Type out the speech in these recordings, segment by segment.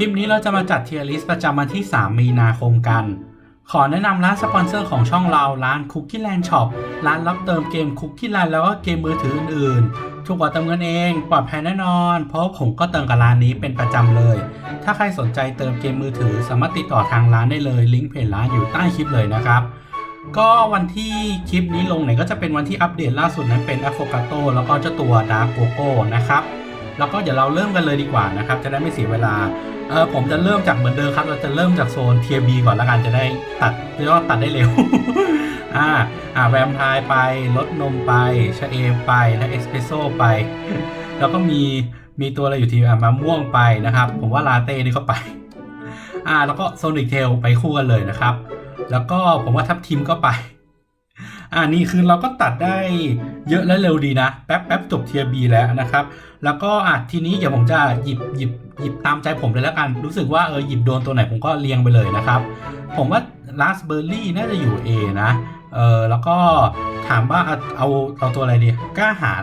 ลิปนี้เราจะมาจัดเทียร์ลิสต์ประจำวันที่ 3 มีนาคมกัน ขอแนะนำร้านสปอนเซอร์ของช่องเราร้าน Cookie Land Shop ร้านรับเติมเกม Cookie Land แล้วก็เกมมือถืออื่นๆถูกกว่าเติมเงินเองปลอดภัยแน่นอน เพราะผมก็เติมกับร้านนี้เป็นประจำเลย ถ้าใครสนใจเติมเกมมือถือสามารถติดต่อทางร้านได้เลยลิงก์เพจร้านอยู่ใต้คลิปเลยนะครับก็วันที่คลิปนี้ลงเนี่ยก็จะเป็นวันที่อัปเดตล่าสุดนั้นเป็น a f o g a t o แล้วก็เจ้าตัว Dark Coco นะครับ แล้วก็เดี๋ยวเราเริ่มกันเลยดีกว่านะครับ จะได้ไม่เสียเวลาเออผมจะเริ่มจากเหมือนเดิมครับ เราจะเริ่มจากโซนเทียบีก่อนละกันจะได้ตัดเรียกว่าตัดได้เร็ว อ่าอ่าแวมไพร์ไปลดนมไปชาเอไปและเอสเปรสโซ่ไป แล้วก็มีมีตัวอะไรอยู่ที่อ่ามะม่วงไปนะครับ ผมว่าลาเต้นี่เข้าไป อ่า แล้วก็โซนิกเทลไปคู่กันเลยนะครับ แล้วก็ผมว่าทับทิมก็ไป อ่านี่คือเราก็ตัดได้เยอะและเร็วดีนะ แป๊บแป๊บจบเทียบีแล้วนะครับ แล้วก็อะทีนี้เดี๋ยวผมจะหยิบหยิบหยิบตามใจผมเลยแล้วกัน รู้สึกว่าเออหยิบโดนตัวไหนผมก็เรียงไปเลยนะครับ ผมว่าลาสเบอร์รี่น่าจะอยู่ A นะเออแล้วก็ถามว่าเอาเอาเอาตัวอะไรดีกล้าหาร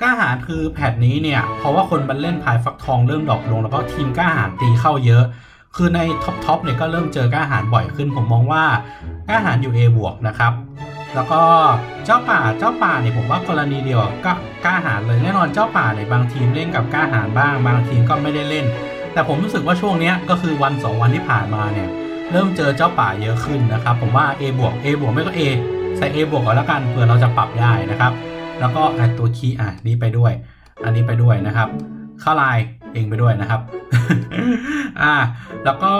กล้าหารคือแพทนี้เนี่ย เพราะว่าคนมันเล่นพายฟักทองเริ่มดรอปลง แล้วก็ทีมกล้าหารตีเข้าเยอะ คือในท็อปท็อปเนี่ยก็เริ่มเจอกล้าหารบ่อยขึ้น ผมมองว่ากล้าหารอยู่ A บวกนะครับ แล้วก็เจ้าป่าเจ้าป่าเนี่ยผมว่ากรณีเดียวก็กล้าหาญเลยแน่นอนเจ้าป่าเนี่ยบางทีมเล่นกับกล้าหาญบ้าง บางทีมก็ไม่ได้เล่น แต่ผมรู้สึกว่าช่วงนี้ก็คือวัน 2 วันที่ผ่านมาเนี่ยเริ่มเจอเจ้าป่าเยอะขึ้นนะครับ ผมว่า A บวก A บวกไม่ก็ A ใส่ A บวกก่อนแล้วกันเผื่อเราจะปรับได้นะครับ แล้วก็อะตัวคีย์อะนี้ไปด้วย อันนี้ไปด้วยนะครับเข้าลน์เองไปด้วยนะครับ อ่า แล้วก็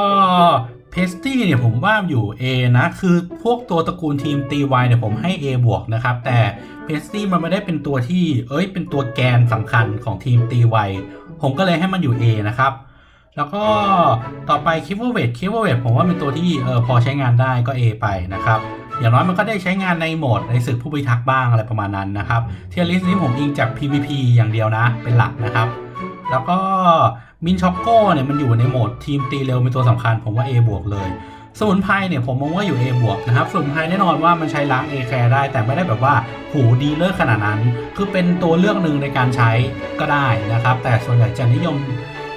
เพสตี้เนี่ยผมว่าอยู่ A นะ คือพวกตัวตระกูลทีมตีวเนี่ยผมให้ A บวกนะครับ แต่เพสตี้มันไม่ได้เป็นตัวที่ เอ้ย เป็นตัวแกนสำคัญของทีมตีวผมก็เลยให้มันอยู่ A นะครับ แล้วก็ต่อไปคิปเวอร์เวทคิปเวอร์เวทผมว่าเป็นตัวที่เออพอใช้งานได้ก็ A ไปนะครับ อย่างน้อยมันก็ได้ใช้งานในโหมดในศึกผู้พิทักษ์บ้างอะไรประมาณนั้นนะครับเทียริสนี้ผมอิงจาก PVP อย่างเดียวนะ เป็นหลักนะครับ แล้วก็ มินช็อกโก้เนี่ยมันอยู่ในโหมดทีมตีเร็วเป็นตัวสำคัญผมว่า A บวกเลย สมุนไพรเนี่ยผมมองว่าอยู่ A บวกนะครับสมุนไพรแน่นอนว่ามันใช้ล้าง A แคร์ได้ แต่ไม่ได้แบบว่าหูดีเลิศขนาดนั้น คือเป็นตัวเลือกหนึ่งในการใช้ก็ได้นะครับ แต่ส่วนใหญ่จะนิยม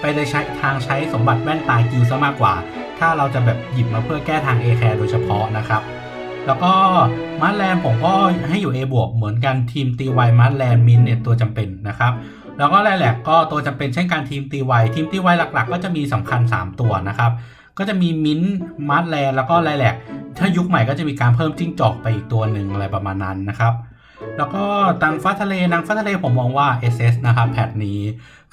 ไปในใช้ทางใช้สมบัติแว่นตากิลซะมากกว่า ถ้าเราจะแบบหยิบมาเพื่อแก้ทาง A แคร์โดยเฉพาะนะครับแล้วก็มาร์แลนผมก็ให้อยู่ A บวกเหมือนกันทีมตีไวมาร์แลนมินเนี่ยตัวจำเป็นนะครับ แล้วก็แรแหลกก็ตัวจำเป็นเช่นการทีมตีไวทีมตีไวหลักๆ ก็จะมีสำคัญ 3 ตัวนะครับ ก็จะมีมิ้นท์มาร์ทแลนแล้วก็แรแหลกถ้ายุคใหม่ก็จะมีการเพิ่มจิ้งจอกไปอีกตัวหนึ่งอะไรประมาณนั้นนะครับแล้วก็ตังฟ้าทะเลนางฟ้าทะเลผมมองว่า SS นะครับแพทนี้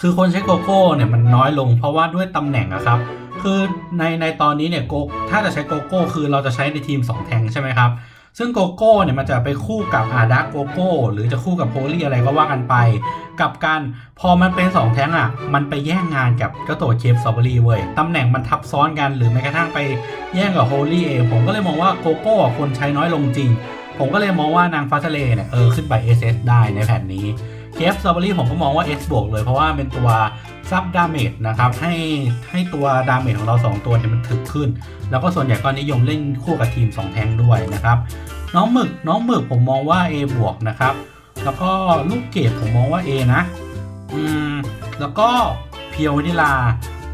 คือคนใช้โกโก้เนี่ยมันน้อยลงเพราะว่าด้วยตำแหน่งอะครับ คือในในตอนนี้เนี่ยโกถ้าจะใช้โกโก้ คือเราจะใช้ในทีม 2 แทงใช่ไหมครับ ซึ่งโกโก้เนี่ยมันจะไปคู่กับอาดักโกโก้หรือจะคู่กับโพลี่อะไรก็ว่ากันไป กับการพอมันเป็น 2 แท้งอะ มันไปแย่งงานกับเจ้าตัวเคฟสตรอเบอรี่เว้ยตำแหน่งมันทับซ้อนกันหรือแม้กระทั่งไปแย่งกับโฮลี่เองผมก็เลยมองว่าโกโก้คนใช้น้อยลงจริง ผมก็เลยมองว่านางฟ้าทะเลเนี่ยเออขึ้นไป SS ได้ในแผ่นนี้เคฟสตรอเบอรี่ผมก็มองว่า S บวกเลยเพราะว่าเป็นตัว ซับดาเมจนะครับให้ให้ตัวดาเมจของเรา 2 ตัวเนี่ยมันถึกขึ้น แล้วก็ส่วนใหญ่ก็นิยมเล่นคู่กับทีม 2 แทงด้วยนะครับ น้องหมึกน้องหมึกผมมองว่า A บวกนะครับ แล้วก็ลูกเกดผมมองว่า A นะอืมแล้วก็เพียววนิลา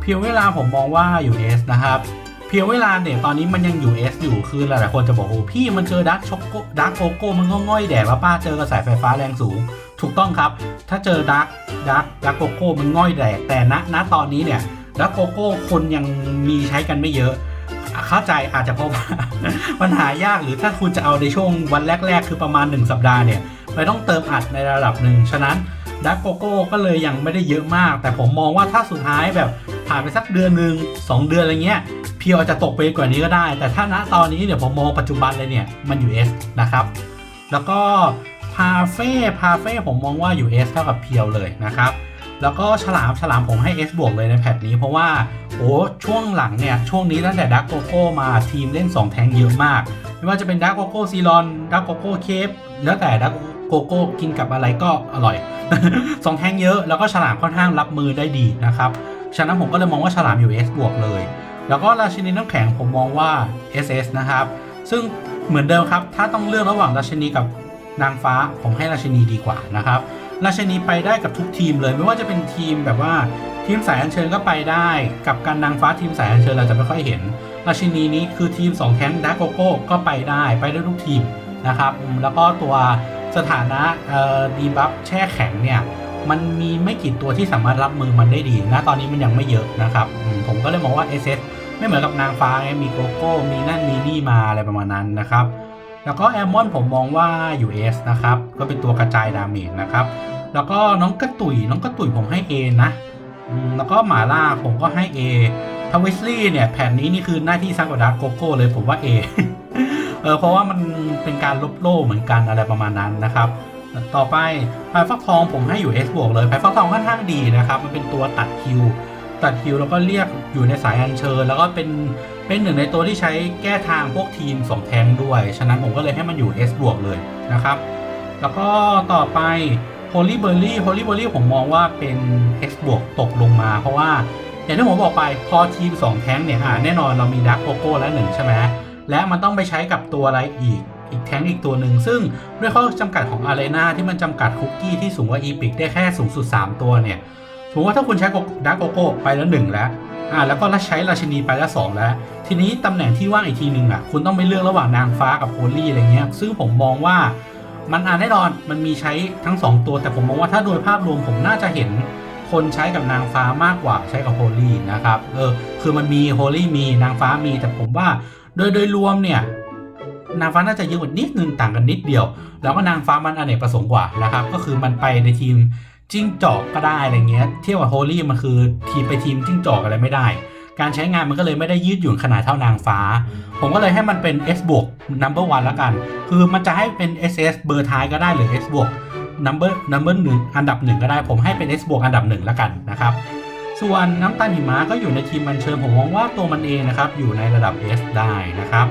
เพียวเวลาผมมองว่าอยู่ S นะครับเพียวเวลาเนี่ยตอนนี้มันยังอยู่ S อยู่คือหลายๆคนจะบอกโอ้พี่มันเจอดักช็อกโกดักโกโก้มันก็ง่อยแดดว่าป้าเจอกระแสไฟฟ้าแรงสูง ถูกต้องครับ ถ้าเจอดัก ดักดักโกโก้มันง่อยแดดแต่ณณตอนนี้เนี่ยดักโกโก้คนยังมีใช้กันไม่เยอะ เข้าใจอาจจะเพราะว่าปัญหายากหรือถ้าคุณจะเอาในช่วงวันแรก ๆ คือประมาณ 1 สัปดาห์เนี่ยไปต้องเติมอัดในระดับหนึ่งฉะนั้นดักโกโก้ก็เลยยังไม่ได้เยอะมาก แต่ผมมองว่าถ้าสุดท้ายแบบผ่านไปสักเดือนหนึ่งสองเดือนอะไรเงี้ยเพียวจจะตกไปกว่านี้ก็ได้ แต่ถ้าณตอนนี้เนี่ยผมมองปัจจุบันเลยเนี่ยมันอยู่ S นะครับ แล้วก็ พาเฟ่พาเฟ่ผมมองว่าอยู่ S เท่ากับเพียวเลยนะครับ แล้วก็ฉลามฉลามผมให้ S บวกเลยในแพทนี้เพราะว่า โอ้ช่วงหลังเนี่ย ช่วงนี้ตั้งแต่ดักโกโก้มาทีมเล่น 2 แทงเยอะมาก ไม่ว่าจะเป็นดักโกโก้ซีรอนดักโกโก้เคฟแล้วแต่ดักโกโก้กินกับอะไรก็อร่อยสองแทงเยอะแล้วก็ฉลามค่อนข้างรับมือได้ดีนะครับฉะนั้นผมก็เลยมองว่าฉลามอยู่ S บวกเลย แล้วก็ราชินีน้ำแข็งผมมองว่า SS นะครับ ซึ่งเหมือนเดิมครับ ถ้าต้องเลือกระหว่างราชินีกับ นางฟ้าผมให้ราชินีดีกว่านะครับราชินีไปได้กับทุกทีมเลย ไม่ว่าจะเป็นทีมแบบว่าทีมสายอัญเชิญก็ไปได้ กับการนางฟ้าทีมสายอัญเชิญเราจะไม่ค่อยเห็น ราชินีนี้คือทีม2แท้งดักโกโก้ก็ไปได้ไปได้ทุกทีมนะครับแล้วก็ตัวสถานะดีบัฟแช่แข็งเนี่ยมันมีไม่กี่ตัวที่สามารถรับมือมันได้ดีนะตอนนี้มันยังไม่เยอะนะครับ ผมก็เลยมองว่า SS ไม่เหมือนกับนางฟ้าไงมีโกโก้ มีนั่นมีนี่มาอะไรประมาณนั้นนะครับ แล้วก็แอมมอนผมมองว่า US นะครับ ก็เป็นตัวกระจายดาเมจนะครับ แล้วก็น้องกระตุยน้องกระตุยผมให้ A นะแล้วก็หมาล่าผมก็ให้ A ทาวิสลี่เนี่ยแผ่นนี้นี่คือหน้าที่สร้างกว่าดาร์กโกโก้เลยผมว่า A เออเพราะว่ามันเป็นการลบโล่เหมือนกันอะไรประมาณนั้นนะครับต่อไปพายฟักทองผมให้อยู่ S บวกเลยพายฟักทองค่อนข้างดีนะครับ มันเป็นตัวตัดคิว ตัดคิวแล้วก็เรียกอยู่ในสายอัญเชิญ แล้วก็เป็น เป็นหนึ่งในตัวที่ใช้แก้ทางพวกทีม2แทงด้วย ฉะนั้นผมก็เลยให้มันอยู่ S บวกเลยนะครับ แล้วก็ต่อไป Holy Berry Holy Berry ผมมองว่าเป็น X บวกตกลงมา เพราะว่าอย่างที่ผมบอกไปพอทีม 2 แท้งเนี่ยแน่นอนเรามีดักโกโก้แล้วหนึ่งใช่ไหมและมันต้องไปใช้กับตัวอะไรอีกอีกแท้งอีกตัวหนึ่ง ซึ่งด้วยข้อจำกัดของอารีนาที่มันจำกัดคุกกี้ที่สูงกว่าอีพิกได้แค่สูงสุด 3 ตัวเนี่ยสมมติว่าถ้าคุณใช้ดักโกโก้ไปแล้ว1แล้ว อ่าแล้วก็ใช้ราชินีไปแล้ว2แล้ว ทีนี้ตำแหน่งที่ว่างอีกทีหนึ่งอะคุณต้องไปเลือกระหว่างนางฟ้ากับโฮลี่อะไรเงี้ย ซึ่งผมมองว่ามันอ่าแน่นอนมันมีใช้ทั้ง 2 ตัว แต่ผมมองว่าถ้าโดยภาพรวมผมน่าจะเห็นคนใช้กับนางฟ้ามากกว่าใช้กับโฮลี่นะครับเออคือมันมีโฮลี่มีนางฟ้ามี แต่ผมว่าโดยโดยรวมเนี่ยนางฟ้าน่าจะเยอะกว่านิดนึงต่างกันนิดเดียว แล้วก็นางฟ้ามันอเนกประสงค์กว่านะครับก็คือมันไปในทีม จิ้งจอกก็ได้อะไรเงี้ย เทียบกับโฮลี่มันคือทีมไปทีมจิ้งจอกอะไรไม่ได้ การใช้งานมันก็เลยไม่ได้ยืดหยุ่นขนาดเท่านางฟ้า ผมก็เลยให้มันเป็น S บวก number one ละกัน คือมันจะให้เป็น SS เบอร์ท้ายก็ได้หรือ S บวก number number หนึ่งอันดับหนึ่งก็ได้ ผมให้เป็น S บวกอันดับหนึ่งละกันนะครับ ส่วนน้ำตาลหิมะก็อยู่ในทีมบันเชิญผมมองว่าตัวมันเองนะครับอยู่ในระดับ S ได้นะครับ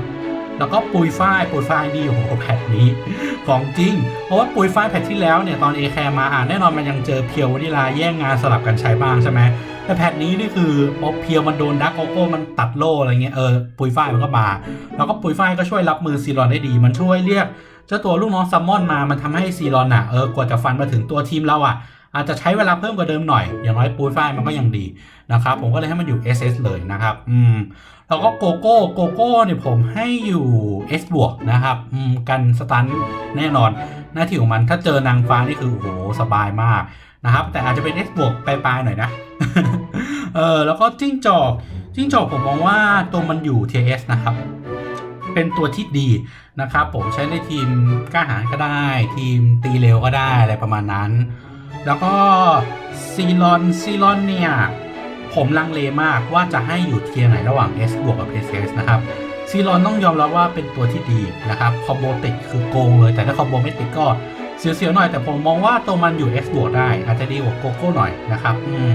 แล้วก็ปุยฝ้ายปุยฝ้ายดีโอ้โหแพทนี้ของจริง เพราะว่าปุยฝ้ายแพทที่แล้วเนี่ยตอนเอแคร์มาอ่านแน่นอนมันยังเจอเพียววานิลาแย่งงานสลับกันใช้บ้างใช่ไหมแต่แพทนี้นี่คือพอเพียวมันโดนดักโกโก้มันตัดโล่อะไรเงี้ยเออปุยฝ้ายมันก็มาแล้วก็ปุยฝ้ายก็ช่วยรับมือซีรอนได้ดี มันช่วยเรียกเจ้าตัวลูกน้องซัมมอนมามันทำให้ซีรอนอะเออกว่าจะฟันมาถึงตัวทีมเราอะ อาจจะใช้เวลาเพิ่มกว่าเดิมหน่อย อย่างน้อยปุยฝ้ายมันก็ยังดีนะครับ ผมก็เลยให้มันอยู่ SS เลยนะครับ อืม แล้วก็โกโก้ โกโก้เนี่ยผมให้อยู่ S บวกนะครับ อืม กันสตันแน่นอน หน้าที่ของมันถ้าเจอนางฟ้านี่คือโอ้โหสบายมากนะครับ แต่อาจจะเป็น S บวกปลายๆหน่อยนะ เออ แล้วก็จิ้งจอก จิ้งจอกผมมองว่าตัวมันอยู่ TS นะครับเป็นตัวที่ดีนะครับ ผมใช้ในทีมกล้าหาญก็ได้ ทีมตีเร็วก็ได้อะไรประมาณนั้น แล้วก็ซีรอนซีรอนเนี่ย ผมลังเลมากว่าจะให้อยู่เทียร์ไหนระหว่าง S บวกกับ SS นะครับซีรอนต้องยอมรับว่าเป็นตัวที่ดีนะครับคอมโบติดคือโกงเลย แต่ถ้าคอมโบไม่ติดก็เสียวๆหน่อยแต่ผมมองว่าตัวมันอยู่ S บวกได้ อาจจะดีกว่าโกโก้หน่อยนะครับอืม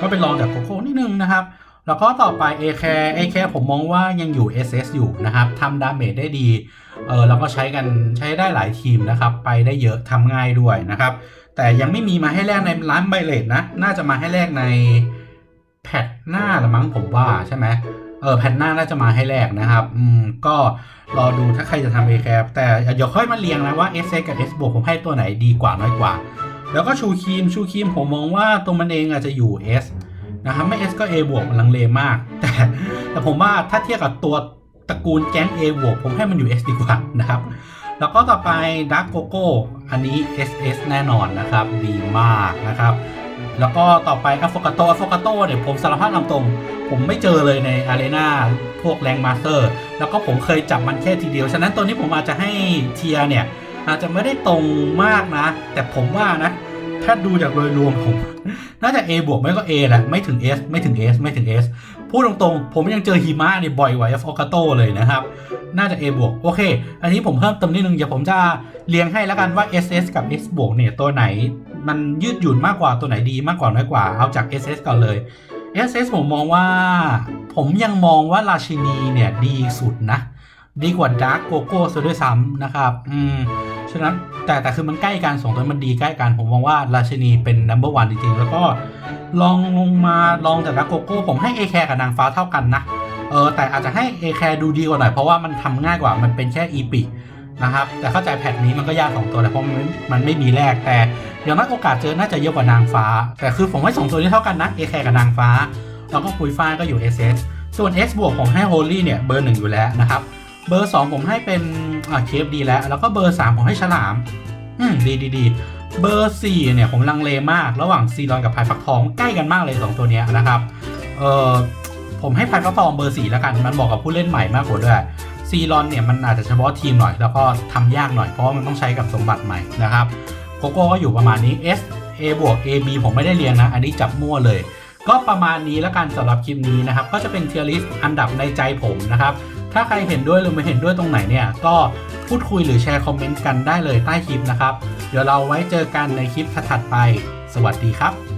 ก็เป็นรองจากโกโก้นิดนึงนะครับ แล้วก็ต่อไป A แคร์ A แคร์ผมมองว่ายังอยู่ SS อยู่นะครับทำดาเมจได้ดีเออแล้วก็ใช้กันใช้ได้หลายทีมนะครับ ไปได้เยอะทำง่ายด้วยนะครับ แต่ยังไม่มีมาให้แลกในร้านไบเลตนะ น่าจะมาให้แลกในแพทหน้าละมั้งผมว่าใช่ไหมเออแพทหน้าน่าจะมาให้แลกนะครับ อืมก็รอดูถ้าใครจะทำ A แคร์แต่เดี๋ยวค่อยมาเรียงนะว่า S กับ S บวกผมให้ตัวไหนดีกว่าน้อยกว่า แล้วก็ชูครีมชูครีมผมมองว่าตัวมันเองอาจจะอยู่ S นะครับไม่ S ก็ A บวกมันลังเลมาก แต่แต่ผมว่าถ้าเทียบกับตัวตระกูลแก๊ง A บวกผมให้มันอยู่ S ดีกว่านะครับ แล้วก็ต่อไปดักโกโก้อันนี้ SS แน่นอนนะครับ ดีมากนะครับ แล้วก็ต่อไปอ f ฟกาโตอ f ฟกาโตเนี่ยผมสารภาพตามตรง ผมไม่เจอเลยในอารีนาพวกแรงมาสเตอร์ แล้วก็ผมเคยจับมันแค่ทีเดียว ฉะนั้นตัวนี้ผมอาจจะให้เทียเนี่ย อาจจะไม่ได้ตรงมากนะ แต่ผมว่านะ ถ้าดูจากโดยรวมผม น่าจะ A บวกไม่ก็ A แหละไม่ถึง S ไม่ถึง S ไม่ถึง S พูดตรงๆ ผมยังเจอหิมะนี่บ่อยกว่า F อ c a t o เลยนะครับ น่าจะ A บวกโอเค อันนี้ผมเพิ่มเติมนิดนึง เดี๋ยวผมจะเรียงให้แล้วกันว่า SS กับ S บวกเนี่ยตัวไหน มันยืดหยุ่นมากกว่าตัวไหนดีมากกว่าน้อยกว่า เอาจาก SS ก่อนเลย SS ผมมองว่า ผมยังมองว่าราชินีเนี่ยดีสุดนะ ดีกว่าดาร์กโกโก้ซะด้วยซ้ำนะครับ อืม ฉะนั้นแต่แต่คือมันใกล้กันสองตัวมันดีใกล้กันผมมองว่าราชินีเป็น number one จริงๆ แล้วก็ลองลงมาลองจากดาร์กโกโก้ ผมให้เอแคร์กับนางฟ้าเท่ากันนะ เออแต่อาจจะให้เอแคร์ดูดีกว่าหน่อยเพราะว่ามันทำง่ายกว่ามันเป็นแค่อีพินะครับแต่เข้าใจแพทนี้มันก็ยากสองตัวแหละเพราะมันมันไม่มีแรกแต่อย่างน้อยโอกาสเจอน่าจะเยอะกว่านางฟ้า แต่คือผมให้สองตัวนี้เท่ากันนะเอแคกับนางฟ้า แล้วก็ปุยฝ้าก็อยู่ SS ส่วน X บวกผมให้โฮลี่เนี่ยเบอร์หนึ่งอยู่แล้วนะครับ เบอร์ 2 ผมให้เป็นอาเคฟดีแล้ว แล้วก็เบอร์ 3 ผมให้ฉลาม อืมดีดีดีเบอร์ 4 เนี่ยผมลังเลมาก ระหว่างซีรอนกับพายฟักทองใกล้กันมากเลย 2 ตัวเนี้ยนะครับเออผมให้พายฟักทองเบอร์ 4 แล้วกัน มันบอกกับผู้เล่นใหม่มากกว่าด้วยซีรอนเนี่ยมันอาจจะเฉพาะทีมหน่อย แล้วก็ทำยากหน่อยเพราะมันต้องใช้กับสมบัติใหม่นะครับโกโก้ก็อยู่ประมาณนี้ S A บวก A B ผมไม่ได้เรียงนะ อันนี้จับมั่วเลย ก็ประมาณนี้แล้วกันสำหรับคลิปนี้นะครับ ก็จะเป็นเทียริสอันดับในใจผมนะครับ ถ้าใครเห็นด้วยหรือไม่เห็นด้วยตรงไหนเนี่ย ก็พูดคุยหรือแชร์คอมเมนต์กันได้เลยใต้คลิปนะครับ เดี๋ยวเราไว้เจอกันในคลิปถัดไป สวัสดีครับ